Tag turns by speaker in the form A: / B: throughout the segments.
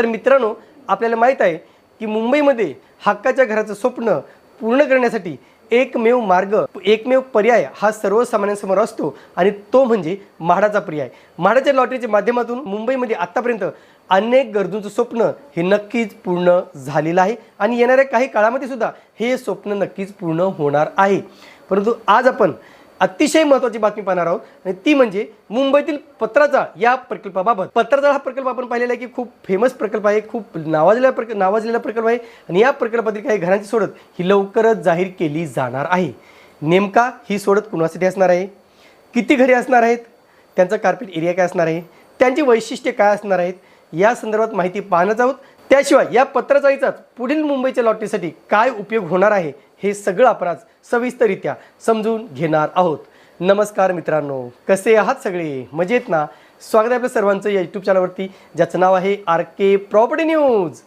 A: तर मित्रांनो आपल्याला माहीत आहे की मुंबईमध्ये हक्काच्या घराचं स्वप्न पूर्ण करण्यासाठी एकमेव मार्ग एकमेव पर्याय हा सर्वसामान्यांसमोर असतो आणि तो म्हणजे म्हाडाचा पर्याय. म्हाडाच्या लॉटरीच्या माध्यमातून मुंबईमध्ये आत्तापर्यंत अनेक गरजूंचं स्वप्न हे नक्कीच पूर्ण झालेलं आहे आणि येणाऱ्या काही काळामध्ये सुद्धा हे स्वप्न नक्कीच पूर्ण होणार आहे. परंतु आज आपण अतिशय महत्त्वाची बातमी पाहणार आहोत. आणि ती म्हणजे मुंबईतील पत्राचा या प्रकल्पाबाबत. पत्राचा हा प्रकल्प आपण पाहिलेला आहे की खूप फेमस प्रकल्प आहे खूप नावाजलेला प्रक नावाजलेला प्रकल्प आहे. आणि या प्रकल्पातील काही घरांची सोडत ही लवकरच जाहीर केली जाणार आहे. नेमका ही सोडत कुणासाठी असणार आहे? किती घरे असणार आहेत? त्यांचा कार्पेट एरिया काय असणार आहे? त्यांची वैशिष्ट्ये काय असणार आहेत? या संदर्भात माहिती पाहणंच आहोत. त्याशिवाय या पत्रचाळीचाच पुढील मुंबईच्या लॉटरीसाठी काय उपयोग होणार आहे हे सगळं आपण आज सविस्तरित्या समजून घेणार आहोत. नमस्कार मित्रांनो कसे आहात सगळे? मजेत ना? स्वागत आहे आपल्या सर्वांचं या यूट्यूब चॅनलवरती ज्याचं नाव आहे आर के प्रॉपर्टी न्यूज.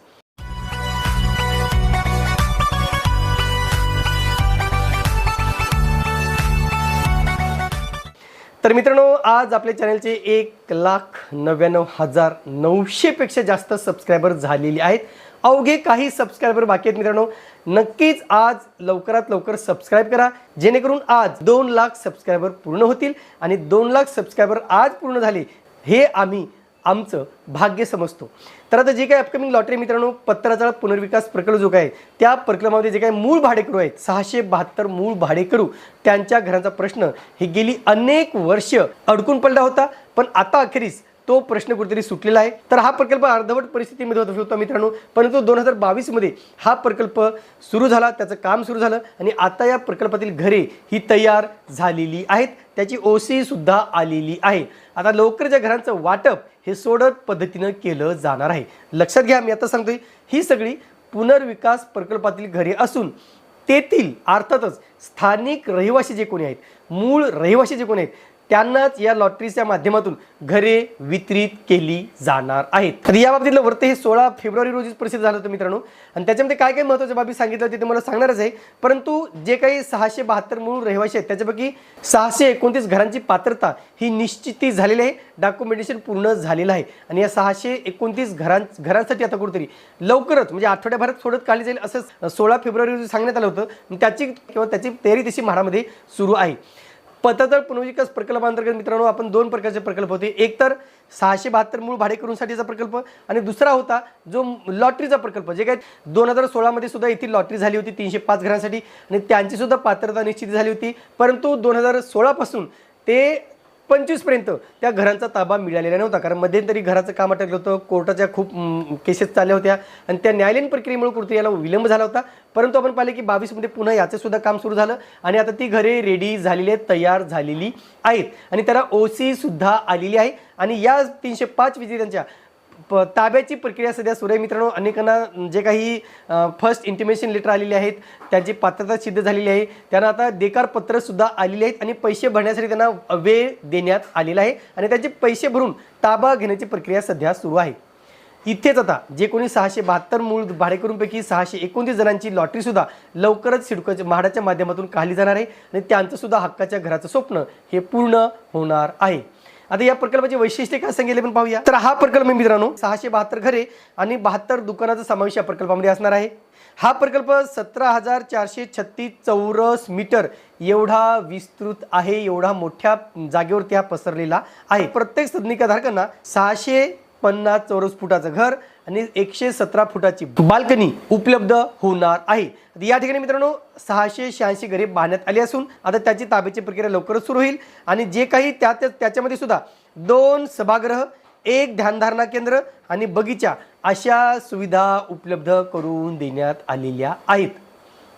A: तर मित्रांनो आज आपल्या चॅनलचे एक लाख नव्याण्णव हजार नऊशेपेक्षा जास्त सबस्क्रायबर झालेले आहेत. अवघे काही सबस्क्रायबर बाकी आहेत मित्रांनो. नक्कीच आज लवकरात लवकर सबस्क्राईब करा. जेणेकरून आज दोन लाख सबस्क्रायबर पूर्ण होतील आणि दोन लाख सबस्क्रायबर आज पूर्ण झाले. हे आम्ही आमचं भाग्य समजतो. तर आता जे काही अपकमिंग लॉटरी मित्रांनो पत्राचा पुनर्विकास प्रकल्प जो काय त्या प्रकल्पामध्ये जे काही मूळ भाडेकरू आहेत सहाशे बहात्तर मूळ भाडेकरू त्यांच्या घरांचा प्रश्न हे गेली अनेक वर्ष अडकून पडला होता. पण आता अखेरीस तो प्रश्न कुठेतरी सुटलेला आहे. तर हा प्रकल्प अर्धवट परिस्थितीमध्ये होत होता मित्रांनो. परंतु दोन हजार बावीसमध्ये हा प्रकल्प सुरू झाला त्याचं काम सुरू झालं आणि आता या प्रकल्पातील घरे ही तयार झालेली आहेत. त्याची ओसी सुद्धा आलेली आहे. आता लवकरच्या घरांचं वाटप हे सोडत पद्धतीनं केलं जाणार आहे. लक्षात घ्या मी आता सांगतोय ही सगळी पुनर्विकास प्रकल्पातील घरे असून तेथील अर्थातच स्थानिक रहिवासी जे कोणी आहेत मूळ रहिवासी जे कोणी आहेत त्यांनाच या लॉटरीच्या माध्यमातून घरे वितरित केली जाणार आहेत. तर या बाबतीतलं वृत्त हे सोळा फेब्रुवारी रोजीच प्रसिद्ध झालं होतं मित्रांनो. आणि त्याच्यामध्ये काय काय महत्त्वाच्या बाबी सांगितलं ते तुम्हाला सांगणारच आहे. परंतु जे काही सहाशे बहात्तर मूळ रहिवासी आहेत त्याच्यापैकी सहाशे एकोणतीस घरांची पात्रता ही निश्चिती झालेली आहे. डॉक्युमेंटेशन पूर्ण झालेलं आहे. आणि या सहाशे एकोणतीस घरां घरांसाठी आता कुठेतरी लवकरच म्हणजे आठवड्याभरात सोडत काढली जाईल असं सोळा फेब्रुवारी रोजी सांगण्यात आलं होतं. त्याची किंवा त्याची तयारी तशी म्हाडामध्ये सुरू आहे. पत्रतळ पुनर्विकास प्रकल्पांतर्गत मित्रांनो आपण दोन प्रकारचे प्रकल्प होते. एक तर सहाशे बहात्तर मूळ भाडेकरूंसाठीचा प्रकल्प आणि दुसरा होता जो लॉटरीचा प्रकल्प जे काय दोन हजार सोळामध्ये सुद्धा येथील लॉटरी झाली होती तीनशे पाच घरांसाठी आणि त्यांची सुद्धा पात्रता निश्चित झाली होती. परंतु दोन हजार सोळापासून ते पंचवीसपर्यंत त्या घरांचा ताबा मिळालेला नव्हता. कारण मध्यंतरी घराचं काम अटकलं होतं कोर्टाच्या खूप केसेस चालल्या होत्या आणि त्या न्यायालयीन प्रक्रियेमुळे कुठे याला विलंब झाला होता. परंतु आपण पाहिले की बावीसमध्ये पुन्हा याचं सुद्धा काम सुरू झालं आणि आता ती घरे रेडी झालेली आहेत तयार झालेली आहेत. आणि त्याला ओसी सुद्धा आलेली आहे. आणि या तीनशे पाच विजेत्यांच्या प ताब्याची प्रक्रिया सध्या सुरू आहे. मित्रांनो अनेकांना जे काही फर्स्ट इंटिमेशन लेटर आलेले आहेत त्यांची पात्रता सिद्ध झालेली आहे. त्यांना आता देकार पत्र आलेली आहेत आणि पैसे भरण्यासाठी त्यांना वेळ देण्यात आलेला आहे आणि त्यांचे पैसे भरून ताबा घेण्याची प्रक्रिया सध्या सुरू आहे. इथेच आता जे कोणी सहाशे बहात्तर मूळ भाडेकरूंपैकी सहाशे एकोणतीस जणांची लॉटरीसुद्धा लवकरच सिडकोच्या म्हाडाच्या माध्यमातून काढली जाणार आहे आणि त्यांचंसुद्धा हक्काच्या घराचं स्वप्न हे पूर्ण होणार आहे. आता या प्रकल्पाची वैशिष्ट्य काय सांगितले पण पाहूया. तर हा प्रकल्प मित्रांनो सहाशे बहात्तर घरे आणि बहात्तर दुकानाचा समावेश या प्रकल्पामध्ये असणार आहे. हा प्रकल्प सतरा हजार चारशे छत्तीस चौरस मीटर एवढा विस्तृत आहे एवढा मोठ्या जागेवरती हा पसरलेला आहे. प्रत्येक सदनिकाधारकांना सहाशे पन्नास चौरस फुटाचं घर आणि एकशे सतरा फुटाची बाल्कनी उपलब्ध होणार आहे. या ठिकाणी मित्रांनो सहाशे शहाऐंशी घरे बांधण्यात आली असून आता त्याची ताब्याची प्रक्रिया लवकरच सुरू होईल. आणि जे काही त्या त्या- त्याच्यामध्ये सुद्धा दोन सभागृह एक ध्यानधारणा केंद्र आणि बगीचा अशा सुविधा उपलब्ध करून देण्यात आलेल्या आहेत.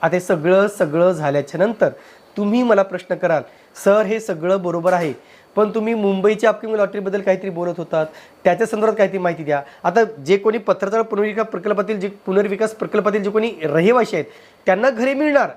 A: आता हे सगळं सगळं झाल्याच्यानंतर तुम्ही मला प्रश्न कराल सर हे सगळं बरोबर आहे. पण तुम्ही मुंबईच्या अपकिंग लॉटरीबद्दल काहीतरी बोलत होतात. त्याच्या संदर्भात काहीतरी माहिती द्या. आता जे कोणी पत्रचाळ पुनर्विकास प्रकल्पातील जे पुनर्विकास प्रकल्पातील जे कोणी रहिवाशी आहेत त्यांना घरे मिळणार.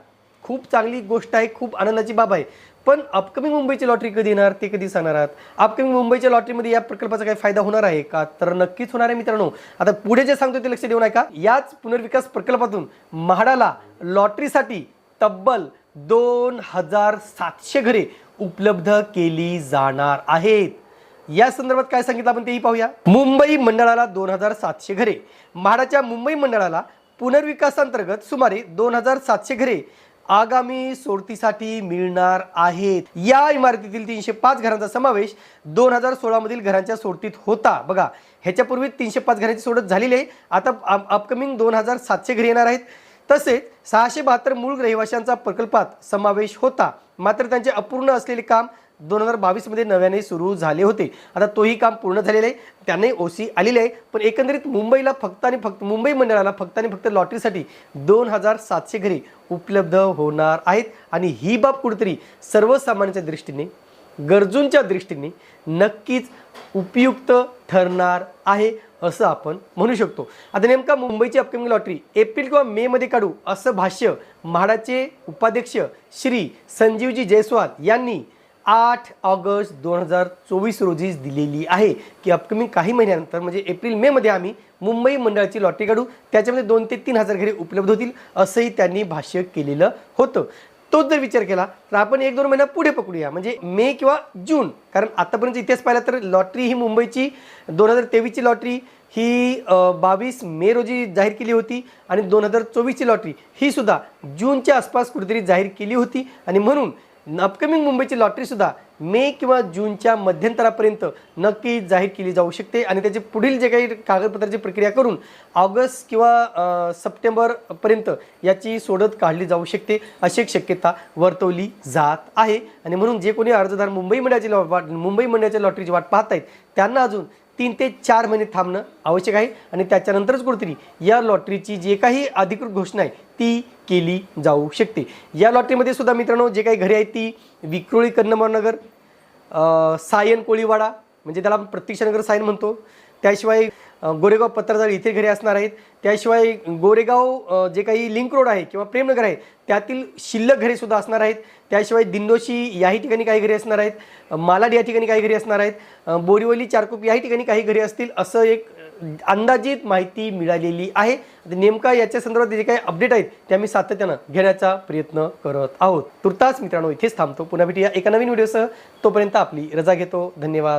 A: खूप चांगली गोष्ट आहे खूप आनंदाची बाब आहे. पण अपकमिंग मुंबईची लॉटरी कधी येणार ते कधी सांगणार आहात? अपकमिंग मुंबईच्या लॉटरीमध्ये या प्रकल्पाचा काही फायदा होणार आहे का? तर नक्कीच होणार आहे मित्रांनो. आता पुढे जे सांगतो ते लक्ष देऊ नका याच पुनर्विकास प्रकल्पातून म्हाडाला लॉटरीसाठी तब्बल दोन हजार सातशे घरे उपलब्ध केली जाणार आहेत. या संदर्भात काय सांगितलं आपण तेही पाहूया. मुंबई मंडळाला दोन हजार सातशे घरे म्हाडाच्या मुंबई मंडळाला पुनर्विकासांतर्गत सुमारे दोन हजार सातशे घरे आगामी सोडतीसाठी मिळणार आहेत. या इमारतीतील तीनशे पाच घरांचा समावेश दोन हजार सोळामधील घरांच्या सोडतीत होता. बघा ह्याच्यापूर्वी तीनशे पाच घरांची सोडत झालेली आहे. आता अपकमिंग दोन हजार सातशे घरे येणार आहेत. तसेच सहाशे बहात्तर मूळ रहिवाशांचा प्रकल्पात समावेश होता. मात्र त्यांचे अपूर्ण असलेले काम दोन हजार बावीसमध्ये नव्याने सुरू झाले होते. आता तोही काम पूर्ण झालेलं आहे. त्यांनाही ओसी आलेले आहे. पण एकंदरीत मुंबईला फक्त आणि फक्त मुंबई मंडळाला फक्त आणि फक्त लॉटरीसाठी दोन हजार सातशे घरे उपलब्ध होणार आहेत. आणि ही बाब कुठेतरी सर्वसामान्यांच्या दृष्टीने गरजूंच्या दृष्टीने नक्कीच उपयुक्त ठरणार आहे असं आपण म्हणू शकतो. आता नेमका मुंबईची अपकमिंग लॉटरी एप्रिल किंवा मे मध्ये काढू असं भाष्य म्हाडाचे उपाध्यक्ष श्री संजीवजी जयस्वाल यांनी आठ ऑगस्ट दोन हजार चोवीस रोजीच दिलेली आहे. की अपकमिंग काही महिन्यानंतर म्हणजे एप्रिल मे मध्ये आम्ही मुंबई मंडळाची लॉटरी काढू त्याच्यामध्ये दोन ते तीन हजार घरे उपलब्ध होतील असंही त्यांनी भाष्य केलेलं होतं. तोच जर विचार केला तर आपण एक दोन महिना पुढे पकडूया. म्हणजे मे किंवा जून. कारण आतापर्यंत इतिहास पाहिला तर लॉटरी ही मुंबईची दोन हजार तेवीसची लॉटरी ही बावीस मे रोजी जाहीर केली होती आणि दोन हजार चोवीसची लॉटरी. ही सुद्धा जूनच्या आसपास कुठेतरी जाहीर केली होती. आणि म्हणून अपकमिंग मुंबईची लॉटरीसुद्धा मे किंवा जूनच्या मध्यंतरापर्यंत नक्की जाहीर केली जाऊ शकते आणि त्याचे पुढील जे काही कागदपत्राची प्रक्रिया करून ऑगस्ट किंवा सप्टेंबरपर्यंत याची सोडत काढली जाऊ शकते अशी एक शक्यता वर्तवली जात आहे. आणि म्हणून जे कोणी अर्जदार मुंबई मंडळाची लॉ- वाट मुंबई मंडळाच्या लॉटरीची वाट पाहत आहेत त्यांना अजून तीन ते चार महिने थांबणं आवश्यक आहे. आणि त्याच्यानंतरच कुठेतरी या लॉटरीची जे काही अधिकृत घोषणा आहे ती केली जाऊ शकते. या लॉटरीमध्ये सुद्धा मित्रांनो जे काही घरे आहेत ती विक्रोळी कन्नमनगर सायन कोळीवाडा म्हणजे त्याला आपण प्रतीक्षानगर सायन म्हणतो. त्याशिवाय गोरेगाव पत्रजाळ इथे घरे असणार आहेत. त्याशिवाय गोरेगाव जे काही लिंक रोड आहे किंवा प्रेमनगर आहे त्यातील शिल्लक घरे सुद्धा असणार आहेत. त्याशिवाय दिंडोशी याही ठिकाणी काही घरे असणार आहेत. मालाड या ठिकाणी काही घरे असणार आहेत. बोरिवली चारकोप याही ठिकाणी काही घरे असतील असं एक अंदाजित माहिती मिळालेली आहे. नेमका याच्या संदर्भात जे काही अपडेट आहेत ते आम्ही सातत्यानं घेण्याचा प्रयत्न करत आहोत. तुर्तास मित्रांनो इथेच थांबतो. पुन्हा भेटूया एका नवीन व्हिडिओसह. तोपर्यंत आपली रजा घेतो. धन्यवाद.